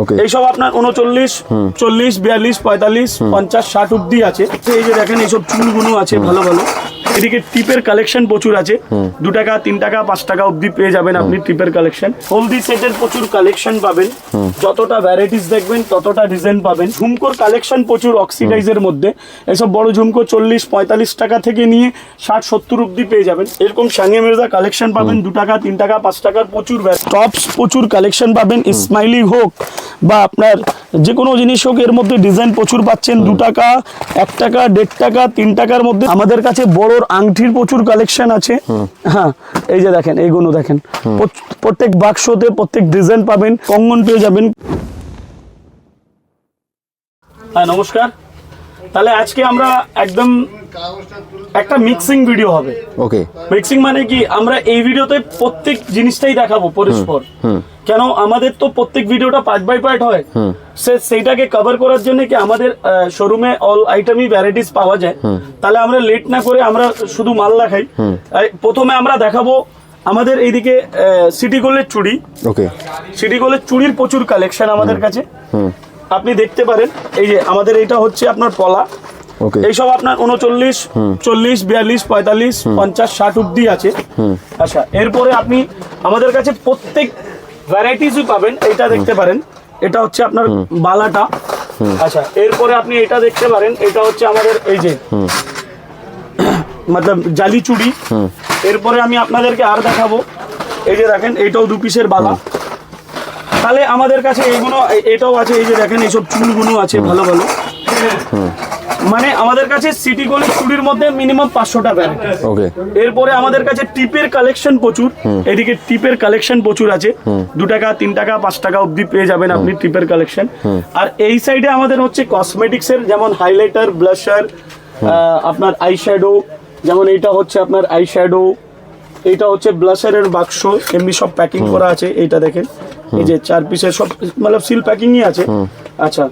ওকে এইসব আপনার উনচল্লিশ চল্লিশ বিয়াল্লিশ পঁয়তাল্লিশ পঞ্চাশ ষাট অব্দি আছে। এই যে দেখেন এইসব চুলগুলো আছে ভালো ভালো। এদিকে টিপের কালেকশন প্রচুর আছে। দু টাকা তিন টাকা পাঁচ টাকা অব্দি পেয়ে যাবেন আপনি টিপের কালেকশন হলদি সেটের প্রচুর কালেকশন পাবেন। যতটা ভ্যারাইটিস দেখবেন ততটা ডিজাইন পাবেন। ঝুমকোর কালেকশন প্রচুর অক্সিডাইজের মধ্যে। এসব বড় ঝুমকো চল্লিশ পঁয়তাল্লিশ টাকা থেকে নিয়ে ষাট সত্তর অব্দি পেয়ে যাবেন। এরকম সানিয়া মির্জা কালেকশন পাবেন দু টাকা তিন টাকা পাঁচ টাকার প্রচুর টপস প্রচুর কালেকশন পাবেন। স্মাইলি হোক বা আপনার যে কোনো জিনিস হোক এর মধ্যে ডিজাইন প্রচুর পাচ্ছেন। দু টাকা এক টাকা দেড় টাকা তিন টাকার মধ্যে। আমাদের কাছে বড়োর আংটির প্রচুর কালেকশন আছে। হ্যাঁ এই যে দেখেন এইগুলো দেখেন। প্রত- প্রত্যেক বাক্সতে প্রত্যেক ডিজাইন পাবেন কঙ্গন পেয়ে যাবেন। হ্যাঁ নমস্কার। তাহলে আজকে আমরা একদম একটা মিক্সিং ভিডিও হবে। ওকে মিক্সিং মানে কি? আমরা এই ভিডিওতে প্রত্যেক জিনিসটাই দেখাবো পরস্পর কেন? আমাদের তো প্রত্যেক ভিডিওটা পার্ট বাই পার্ট হয়। সে সেইটাকে কভার করার জন্য কি আমাদের শোরুমে অল আইটেমই ভ্যারাইটিস পাওয়া যায়। তাহলে আমরা লেট না করে আমরা শুধু মাল দেখাই। প্রথমে আমরা দেখাবো আমাদের এইদিকে সিটি গোল্ডের চুড়ি। ওকে সিটি গোল্ডের চুড়ির প্রচুর কালেকশন আমাদের কাছে। আপনি দেখতে পারেন এই যে আমাদের এটা হচ্ছে আপনার পলা। এইসব আপনার উনচল্লিশ চল্লিশ বিয়াল্লিশ পঁয়তাল্লিশ পঞ্চাশ ষাট অব্দি আছে। আচ্ছা এরপরে আপনি আমাদের কাছে প্রত্যেক ভ্যারাইটিসই পাবেন এটা দেখতে পারেন। এটা হচ্ছে আপনার বালাটা। আচ্ছা এরপরে আপনি এটা দেখতে পারেন এটা হচ্ছে আমাদের এই যে মতলব জালি চুড়ি। এরপরে আমি আপনাদেরকে আর দেখাবো। এই যে দেখেন এইটাও দু পিসের বালা। তাহলে আমাদের কাছে এইগুলো এটাও আছে এই যে দেখেন এইসব চুলগুলো আছে ভালো ভালো। মানে আমাদের কাছে সিটি গোল্ড চুড়ির মধ্যে মিনিমাম পাঁচশোটা ভ্যারাইটি ওকে এরপরে আমাদের কাছে টিপের কালেকশন প্রচুর। এদিকে টিপের কালেকশন প্রচুর আছে। দু টাকা তিন টাকা পাঁচ টাকা অবধি পেয়ে যাবেন আপনি টিপের কালেকশন আর এই সাইডে আমাদের হচ্ছে কসমেটিক্স এর যেমন হাইলাইটার ব্লাশার আপনার আই শ্যাডো যেমন এইটা হচ্ছে আপনার আই শ্যাডো এইটা হচ্ছে ব্লাশারের বাক্স এমনি সব প্যাকিং করা আছে এইটা দেখেন। এই যে চার পিসের সব মানে সিল প্যাকিংই আছে। আচ্ছা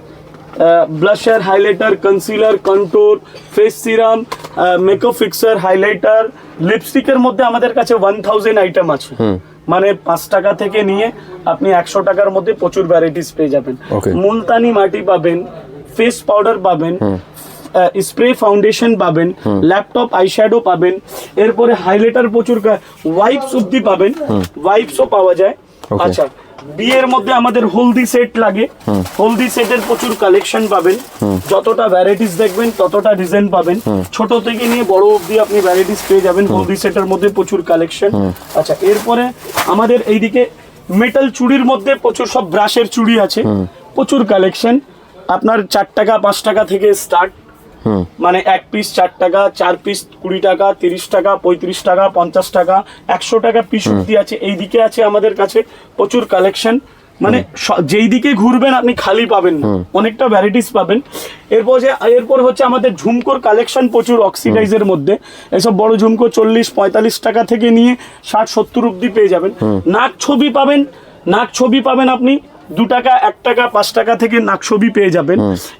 blusher highlighter concealer control face serum makeup fixer highlighter লিপস্টিকের মধ্যে আমাদের কাছে ওয়ান থাউজেন্ড আইটেম আছে। মানে পাঁচ টাকা থেকে নিয়ে আপনি একশো টাকার মধ্যে প্রচুর ভ্যারাইটিস পেয়ে যাবেন। মুলতানি মাটি পাবেন ফেস পাউডার পাবেন স্প্রে ফাউন্ডেশন পাবেন ল্যাপটপ আইশ্যাডো পাবেন এরপরে হাইলাইটার প্রচুর ওয়াইপস অব্দি পাবেন। ওয়াইপসও পাওয়া যায়। আচ্ছা বিয়ের মধ্যে আমাদের হলদি সেট লাগে। হলদি সেটের প্রচুর কালেকশন পাবেন। যতটা ভ্যারাইটিস দেখবেন ততটা ডিজাইন পাবেন। ছোট থেকে নিয়ে বড় অবধি আপনি ভ্যারাইটিস পেয়ে যাবেন। হলদি সেটের মধ্যে প্রচুর কালেকশন আচ্ছা এরপরে আমাদের এইদিকে মেটাল চুড়ির মধ্যে প্রচুর সব ব্রাশের চুড়ি আছে। প্রচুর কালেকশন আপনার চার টাকা পাঁচ টাকা থেকে স্টার্ট মানে এক পিস চার টাকা চার পিস কুড়ি টাকা তিরিশ টাকা পঁয়ত্রিশ টাকা পঞ্চাশ টাকা একশো টাকা পিস অব্দি আছে। এই দিকে আছে আমাদের কাছে প্রচুর কালেকশন মানে যেই দিকে ঘুরবেন আপনি খালি পাবেন না। অনেকটা ভ্যারাইটিস পাবেন। এরপর যে এরপর হচ্ছে আমাদের ঝুমকোর কালেকশন প্রচুর অক্সিডাইজের মধ্যে। এসব বড় ঝুমকো চল্লিশ পঁয়তাল্লিশ টাকা থেকে নিয়ে ষাট সত্তর অব্দি পেয়ে যাবেন। নাক ছবি পাবেন নাক ছবি পাবেন আপনি। দু টাকা এক টাকা পাঁচ টাকা থেকে নাকছবি পেয়ে যাবেন।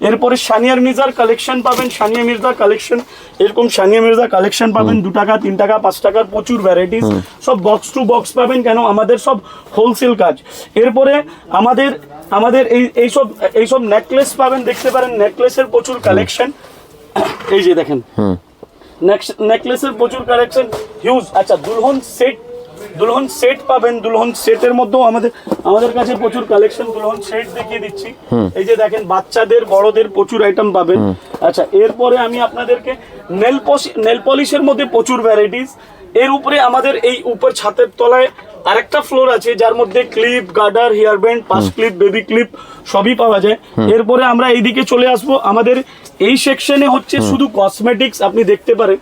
এরপরে সানিয়ার মির্জার কালেকশন পাবেন। সানিয়া মির্জা কালেকশন এরকম সানিয়া মির্জা কালেকশন পাবেন দু টাকা তিন টাকা পাঁচ টাকার প্রচুর ভ্যারাইটিস সব বক্স টু বক্স পাবেন কেন আমাদের সব হোলসেল কাজ। এরপরে আমাদের আমাদের এই এইসব এইসব নেকলেস পাবেন দেখতে পারেন নেকলেসের প্রচুর কালেকশন এই যে দেখেন। নেকলেসের প্রচুর কালেকশন হিউজ আচ্ছা দুলহন সেট দুলহন সেট পাবেন। দুলহন সেটের মধ্যেও আমাদের আমাদের কাছে প্রচুর কালেকশন দুলহন সেট দেখিয়ে দিচ্ছি। এই যে দেখেন বাচ্চাদের বড়দের প্রচুর আইটেম পাবেন। আচ্ছা এরপরে আমি আপনাদেরকে নেল নেল পলিশের মধ্যে প্রচুর ভ্যারাইটিস এর উপরে আমাদের এই উপর ছাতের তলায় আরেকটা ফ্লোর আছে যার মধ্যে ক্লিপ গার্ডার হেয়ার ব্যান্ড পাস ক্লিপ বেবি ক্লিপ সবই পাওয়া যায়। এরপরে আমরা এইদিকে চলে আসব। আমাদের এই সেকশনে হচ্ছে শুধু কসমেটিক্স আপনি দেখতে পারেন।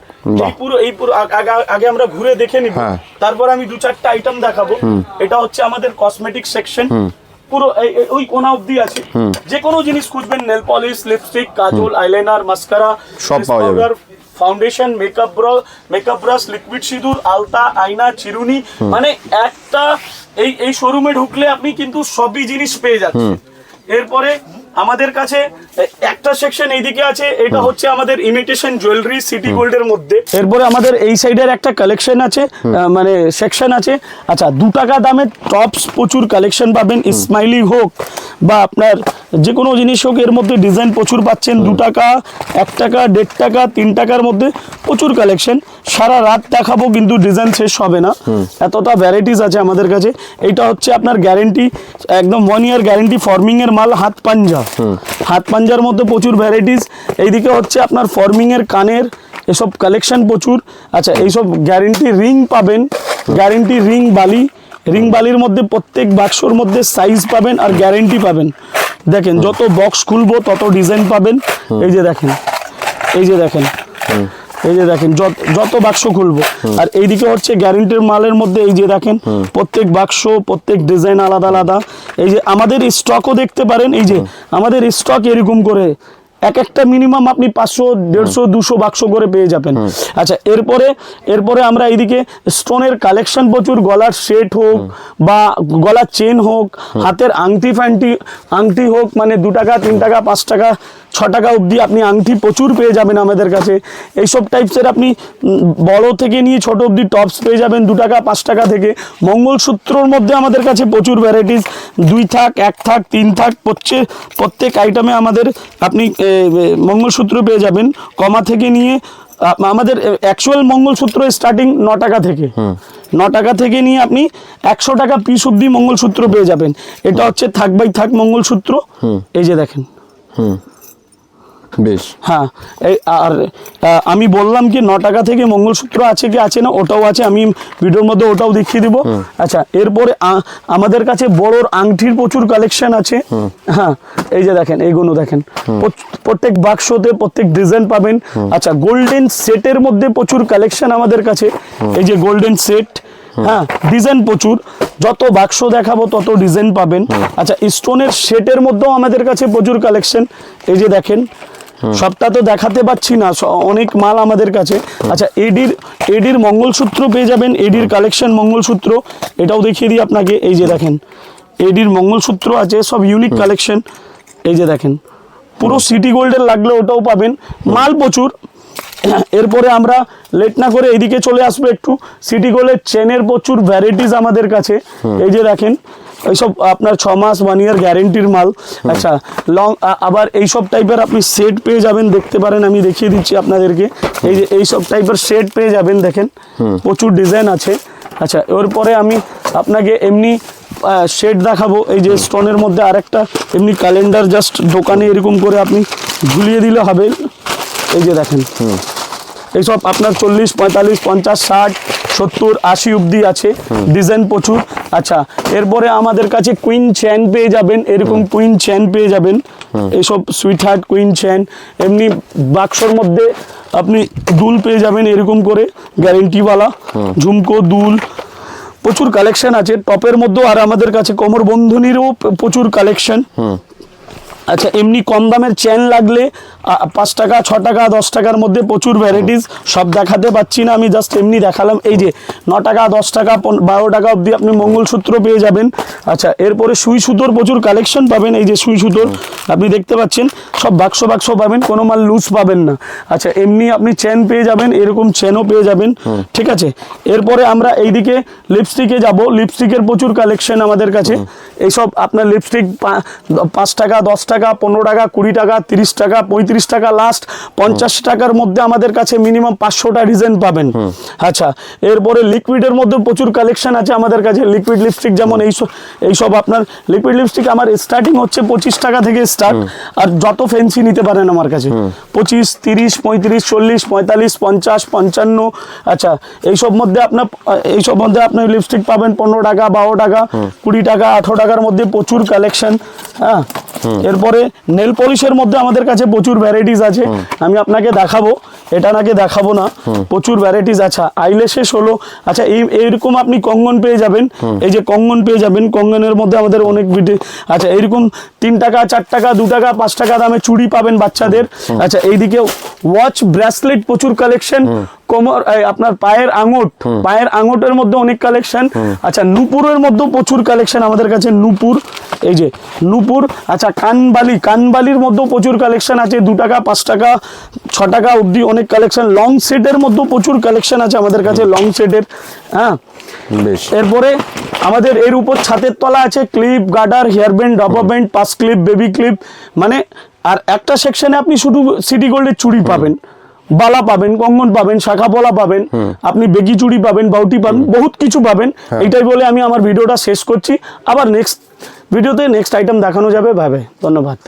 এই পুরো এই পুরো আগ- আমরা ঘুরে দেখে নিব। হ্যাঁ। তারপর আমি দু চারটা আইটেম দেখাবো এটা হচ্ছে আমাদের কসমেটিক্স সেকশন পুরো ওই কোনা অবধি আছে। যে কোনো জিনিস খুঁজবেন নেল পলিশ লিপস্টিক কাজল আইলাইনার মাস্কারা সব পাওয়া যাবে। ফাউন্ডেশন মেকআপ ব্র মেকআপ ব্রাশ লিকুইড সিঁদুর আলতা আয়না চিরুনি মানে একটা এই এই শোরুমে ঢুকলে আপনি কিন্তু সবই জিনিস পেয়ে যাচ্ছেন। এরপরে আমাদের কাছে একটা সেকশন এইদিকে আছে এটা হচ্ছে আমাদের ইমিটেশন জুয়েলারি সিটি গোল্ডের মধ্যে। এরপরে আমাদের এই সাইডের একটা কালেকশন আছে মানে সেকশন আছে। আচ্ছা দু টাকা দামের টপস প্রচুর কালেকশন পাবেন স্মাইলি হোক বা আপনার যে কোনো জিনিস হোক এর মধ্যে ডিজাইন প্রচুর পাচ্ছেন দু টাকা এক টাকা দেড় টাকা তিন টাকার মধ্যে প্রচুর কালেকশন সারা রাত দেখাবো কিন্তু ডিজাইন শেষ হবে না। এতটা ভ্যারাইটিস আছে আমাদের কাছে। এটা হচ্ছে আপনার গ্যারেন্টি একদম ওয়ান ইয়ার গ্যারেন্টি ফর্মিং এর মাল হাত পাঞ্জা হাত পাঞ্জার মধ্যে প্রচুর ভ্যারাইটিস এইদিকে হচ্ছে আপনার ফর্মিংয়ের এর কানের এসব কালেকশন প্রচুর। আচ্ছা এইসব গ্যারেন্টি রিং পাবেন। গ্যারেন্টি রিং বালি। রিং বালির মধ্যে প্রত্যেক বাক্সর মধ্যে সাইজ পাবেন আর গ্যারেন্টি পাবেন। দেখেন যত বক্স খুলবো তত ডিজাইন পাবেন। এই যে দেখেন এই যে দেখেন। এই যে দেখেন যত বাক্স খুলবো। আর এইদিকে হচ্ছে গ্যারেন্টির মালের মধ্যে এই যে দেখেন প্রত্যেক বাক্স প্রত্যেক ডিজাইন আলাদা আলাদা। এই যে আমাদের স্টকও দেখতে পারেন এই যে আমাদের স্টক এরকম করে এক একটা মিনিমাম আপনি পাঁচশো দেড়শো দুশো বাক্স করে পেয়ে যাবেন। আচ্ছা এরপরে এরপরে আমরা এইদিকে স্টোনের কালেকশন প্রচুর গলার সেট হোক বা গলার চেন হোক হাতের আংটি ফ্যান্টি আংটি হোক মানে দু টাকা তিন টাকা পাঁচ টাকা ছ টাকা অবধি আপনি আংটি প্রচুর পেয়ে যাবেন আমাদের কাছে। এইসব টাইপসের আপনি বড় থেকে নিয়ে ছোট অবধি টপস পেয়ে যাবেন দু টাকা পাঁচ টাকা থেকে। মঙ্গলসূত্রর মধ্যে আমাদের কাছে প্রচুর ভ্যারাইটিস দুই থাক এক থাক তিন থাক প্রত্যেক প্রত্যেক আইটেমে আমাদের আপনি মঙ্গলসূত্র পেয়ে যাবেন। কমা থেকে নিয়ে আমাদের অ্যাকচুয়াল মঙ্গলসূত্র স্টার্টিং ন টাকা থেকে। ন টাকা থেকে নিয়ে আপনি একশো টাকা পিস অব্দি মঙ্গলসূত্র পেয়ে যাবেন। এটা হচ্ছে থাক বাই থাক মঙ্গলসূত্র। এই যে দেখেন। বেশ। হ্যাঁ আর আমি বললাম কি ন টাকা থেকে মঙ্গলসূত্র আছে কি আছে না ওটাও আছে আমি ভিডিওর মধ্যে ওটাও দেখিয়ে দিব। আচ্ছা এরপরে আমাদের কাছে বড়োর আংটির প্রচুর কালেকশন আছে। হ্যাঁ এই যে দেখেন এইগুলো দেখেন। প্রত্যেক বাক্সতে প্রত্যেক ডিজাইন পাবেন। আচ্ছা গোল্ডেন সেটের মধ্যে প্রচুর কালেকশন আমাদের কাছে। এই যে গোল্ডেন সেট হ্যাঁ ডিজাইন প্রচুর। যত বাক্স দেখাবো তত ডিজাইন পাবেন। আচ্ছা স্টোনের সেটের মধ্যেও আমাদের কাছে প্রচুর কালেকশন এই যে দেখেন সবটা তো দেখাতে পাচ্ছি না অনেক মাল আমাদের কাছে। আচ্ছা এডির এডির মঙ্গলসূত্র পেয়ে যাবেন এডির কালেকশন মঙ্গলসূত্র এটাও দেখিয়ে দিই আপনাকে এই যে দেখেন। এডির মঙ্গলসূত্র আছে সব ইউনিক কালেকশন এই যে দেখেন। পুরো সিটি গোল্ডের লাগলে ওটাও পাবেন। মাল প্রচুর এরপরে আমরা লেট না করে এইদিকে চলে আসব একটু। সিটি গোল্ডের চেনের প্রচুর ভ্যারাইটিস আমাদের কাছে। এই যে দেখেন এইসব আপনার ছ মাস ওয়ান ইয়ার গ্যারেন্টির মাল। আচ্ছা লং আবার এইসব টাইপের আপনি সেট পেয়ে যাবেন দেখতে পারেন আমি দেখিয়ে দিচ্ছি আপনাদেরকে। এই যে এইসব টাইপের সেট পেয়ে যাবেন দেখেন। প্রচুর ডিজাইন আছে। আচ্ছা এরপরে আমি আপনাকে এমনি শেড দেখাবো। এই যে স্টোনের মধ্যে আরেকটা এমনি ক্যালেন্ডার জাস্ট দোকানে এরকম করে আপনি ঝুলিয়ে দিলে হবে। এই যে দেখেন। এইসব আপনার চল্লিশ পঁয়তাল্লিশ পঞ্চাশ ষাট সত্তর আশি অব্দি আছে। ডিজাইন প্রচুর। আচ্ছা এরপরে আমাদের কাছে কুইন চেন পেয়ে যাবেন। এরকম কুইন চেন পেয়ে যাবেন। এইসব সুইট হার্ট কুইন চেন এমনি বাক্সর মধ্যে আপনি দুল পেয়ে যাবেন এরকম করে গ্যারেন্টিওয়ালা ঝুমকো দুল। প্রচুর কালেকশন আছে। টপের মধ্যেও আর আমাদের কাছে কোমর বন্ধনীরও প্রচুর কালেকশন আচ্ছা এমনি কম দামের চেন লাগলে পাঁচ টাকা ছ টাকা দশ টাকার মধ্যে প্রচুর ভ্যারাইটিস সব দেখাতে পাচ্ছি না। আমি জাস্ট এমনি দেখালাম। এই যে ন টাকা দশ টাকা বারো টাকা অবধি আপনি মঙ্গলসূত্র পেয়ে যাবেন। আচ্ছা এরপরে সুই সুতোর প্রচুর কালেকশন পাবেন। এই যে সুই সুতোর আপনি দেখতে পাচ্ছেন সব বাক্স বাক্স পাবেন কোনো মাল লুজ পাবেন না। আচ্ছা এমনি আপনি চেন পেয়ে যাবেন এরকম চেনও পেয়ে যাবেন। ঠিক আছে? এরপরে আমরা এইদিকে লিপস্টিকে যাব। লিপস্টিকের প্রচুর কালেকশন আমাদের কাছে। এইসব আপনার লিপস্টিক পাঁচ টাকা দশ টাকা পনেরো টাকা কুড়ি টাকা তিরিশ টাকা পঁয়ত্রিশ টাকা লাস্ট পঞ্চাশ টাকার মধ্যে আমাদের কাছে মিনিমাম পাঁচশোটা ডিজাইন পাবেন। আচ্ছা এরপরে লিকুইডের মধ্যে প্রচুর কালেকশন আছে আমাদের কাছে। লিকুইড লিপস্টিক যেমন এইসব এইসব আপনার লিকুইড লিপস্টিক আমার স্টার্টিং হচ্ছে পঁচিশ টাকা থেকে স্টার্ট আর যত ফেন্সি নিতে পারেন আমার কাছে। পঁচিশ তিরিশ পঁয়ত্রিশ চল্লিশ পঁয়তাল্লিশ পঞ্চাশ পঞ্চান্ন। আচ্ছা এইসব মধ্যে আপনার এইসব মধ্যে আপনি লিপস্টিক পাবেন পনেরো টাকা বারো টাকা কুড়ি টাকা আঠারো টাকার মধ্যে প্রচুর কালেকশন হ্যাঁ। এরপরে নেল পলিশের মধ্যে আমাদের কাছে প্রচুর ভ্যারাইটিস আছে। আমি আপনাকে দেখাবো এটা নাকি দেখাবো না। প্রচুর ভ্যারাইটিস আছে আইলেশেস হলো আচ্ছা এই এইরকম আপনি কঙ্গন পেয়ে যাবেন। এই যে কঙ্গন পেয়ে যাবেন কঙ্গনের মধ্যে আমাদের অনেক ভিডিও আচ্ছা এইরকম তিন টাকা চার টাকা দু টাকা পাঁচ টাকা দামে চুড়ি পাবেন বাচ্চাদের। আচ্ছা এইদিকে ওয়াচ ব্রেসলেট প্রচুর কালেকশন কোমর আপনার পায়ের আঙট পায়ের আঙুটের মধ্যে অনেক কালেকশন আচ্ছা নুপুরের মধ্যেও প্রচুর কালেকশন আমাদের কাছে নুপুর এই যে নুপুর আচ্ছা কানবালি কানবালির মধ্যেও প্রচুর কালেকশন আছে দু টাকা পাঁচ টাকা ছ টাকা অবধি অনেক কালেকশন লং সেটের মধ্যেও প্রচুর কালেকশন আছে আমাদের কাছে লং সেটের হ্যাঁ। বেশ। এরপরে আমাদের এর উপর ছাদের তলা আছে clip garter hair band rubber band pass clip baby clip মানে আর একটা সেকশনে আপনি শুধু সিটি গোল্ডের চুড়ি পাবেন। বালা পাবেন কঙ্গন পাবেন শাখা বলা পাবেন আপনি বেগি চুড়ি পাবেন বাউটি পাবেন বহুত কিছু পাবেন। এটাই বলে আমি আমার ভিডিওটা শেষ করছি। আবার নেক্সট ভিডিওতে নেক্সট আইটেম দেখানো যাবে ভাবে। ধন্যবাদ।